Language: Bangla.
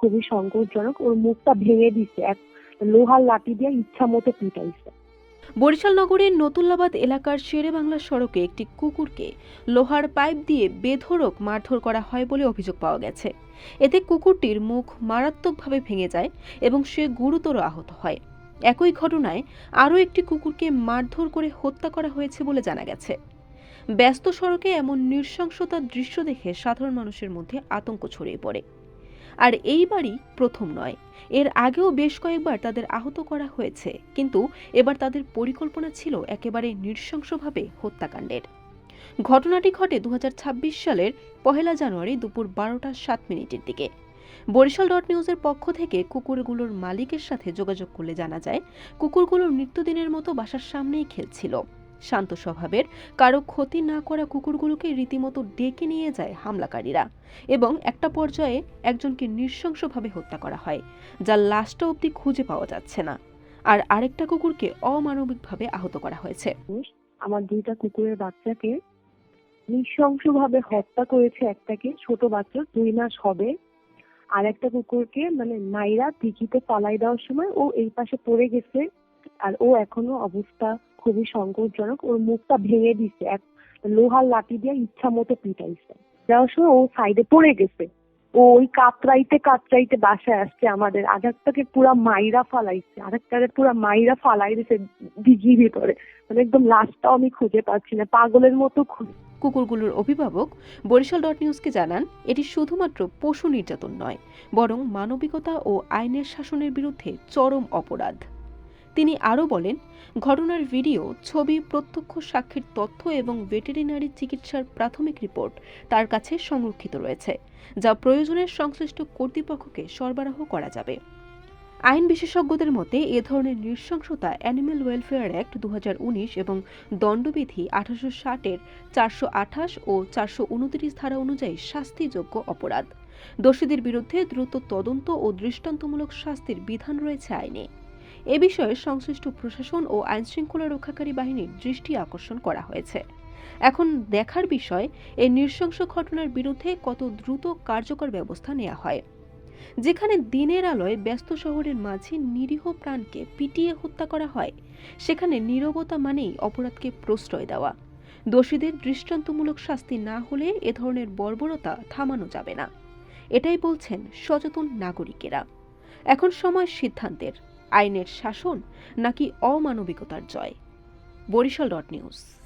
খুবই সংকটজনক। ওর মুখটা ভেঙে দিছে, এক লোহার লাঠি দিয়ে ইচ্ছা মতো পিটাইছে। বরিশাল নগরীর নতুল্লাবাদ এলাকার শেরে বাংলা সড়কে একটি কুকুরকে লোহার পাইপ দিয়ে বেধড়ক মারধর করা হয় বলে অভিযোগ পাওয়া গেছে। এতে কুকুরটির মুখ মারাত্মকভাবে ভেঙে যায় এবং সে গুরুতর আহত হয়। একই ঘটনায় আরও একটি কুকুরকে মারধর করে হত্যা করা হয়েছে বলে জানা গেছে। ব্যস্ত সড়কে এমন নৃশংসতার দৃশ্য দেখে সাধারণ মানুষের মধ্যে আতঙ্ক ছড়িয়ে পড়ে। আর এইবারই প্রথম নয়। এর আগেও বেশ কয়েকবার তাদের আহত করা হয়েছে, কিন্তু এবার তাদের পরিকল্পনা ছিল একেবারে নৃশংসভাবে হত্যাকাণ্ডের। ঘটনাটি ঘটে দু হাজার ছাব্বিশ সালের পহেলা জানুয়ারি দুপুর বারোটা সাত মিনিটের দিকে। বরিশাল ডট নিউজের পক্ষ থেকে কুকুরগুলোর মালিকের সাথে যোগাযোগ করলে জানা যায়, কুকুরগুলো নিত্যদিনের মতো বাসার সামনেই খেলছিল। শান্ত স্বভাবের, কারও ক্ষতি না করা কুকুরগুলোকে রীতিমতো ডেকে নিয়ে যায় হামলাকারীরা এবং একটা পর্যায়ে একজনকে নৃশংসভাবে হত্যা করা হয় যার লাশটা অবধি খুঁজে পাওয়া যাচ্ছে না। আর আরেকটা কুকুরকে অমানবিকভাবে আহত করা হয়েছে। আমার দুইটা কুকুরের বাচ্চাকে নৃশংসভাবে হত্যা করেছে একটাকে, ছোট বাচ্চা, দুই মাস হবে। আর একটা কুকুরকে মানে নাইরা দিঘিতে পালাই দেওয়ার সময় ও এই পাশে পড়ে গেছে, আর ও এখনও অবস্থা খুবই সংকটজনক ওর মুখটা ভেঙে দিছে, এক লোহার লাঠি দিয়ে ইচ্ছা মতো পিটাইছে। যাওয়ার সময় ও সাইডে পড়ে গেছে। ও ওই কাতরাইতে কাতরাইতে বাসায় আসছে আমাদের। আরেকটাকে পুরা মাইরা ফালাইছে। আরেকটাকে পুরা মাইরা ফালাই দিছে দিঘির ভিতরে। মানে একদম লাশটাও আমি খুঁজে পাচ্ছি না। পাগলের মতো খুঁজে কুকুরগুলোর অভিভাবক বরিশাল ডট নিউজকে জানান, এটি শুধুমাত্র পশু নির্যাতন নয়, বরং মানবিকতা ও আইনের শাসনের বিরুদ্ধে চরম অপরাধ। তিনি আরও বলেন, ঘটনার ভিডিও, ছবি, প্রত্যক্ষ সাক্ষীর তথ্য এবং ভেটেরিনারি চিকিৎসার প্রাথমিক রিপোর্ট তার কাছে সংরক্ষিত রয়েছে, যা প্রয়োজনের সংশ্লিষ্ট কর্তৃপক্ষকে সরবরাহ করা যাবে। আইন বিশেষজ্ঞদের মতে, এ ধরনের নৃশংসতা অ্যানিম্যাল ওয়েলফেয়ার অ্যাক্ট দু হাজার উনিশ এবং দণ্ডবিধি আঠারোশো ষাটের চারশো আঠাশ ও চারশো উনত্রিশ ধারা অনুযায়ী শাস্তিযোগ্য অপরাধ। দোষীদের বিরুদ্ধে দ্রুত তদন্ত ও দৃষ্টান্তমূলক শাস্তির বিধান রয়েছে আইনে। এ বিষয়ে সংশ্লিষ্ট প্রশাসন ও আইনশৃঙ্খলা রক্ষাকারী বাহিনীর দৃষ্টি আকর্ষণ করা হয়েছে। এখন দেখার বিষয়, এই নৃশংস ঘটনার বিরুদ্ধে কত দ্রুত কার্যকর ব্যবস্থা নেওয়া হয়। যেখানে দিনের আলোয় ব্যস্ত শহরের মাঝে নিরীহ প্রাণকে পিটিয়ে হত্যা করা হয়, সেখানে নীরবতা মানেই অপরাধকে প্রশ্রয় দেওয়া। দোষীদের দৃষ্টান্তমূলক শাস্তি না হলে এ ধরনের বর্বরতা থামানো যাবে না। এটাই বলছেন সচেতন নাগরিকেরা। এখন সময় সিদ্ধান্তের। আইনের শাসন নাকি অমানবিকতার জয়? Barishal dot news.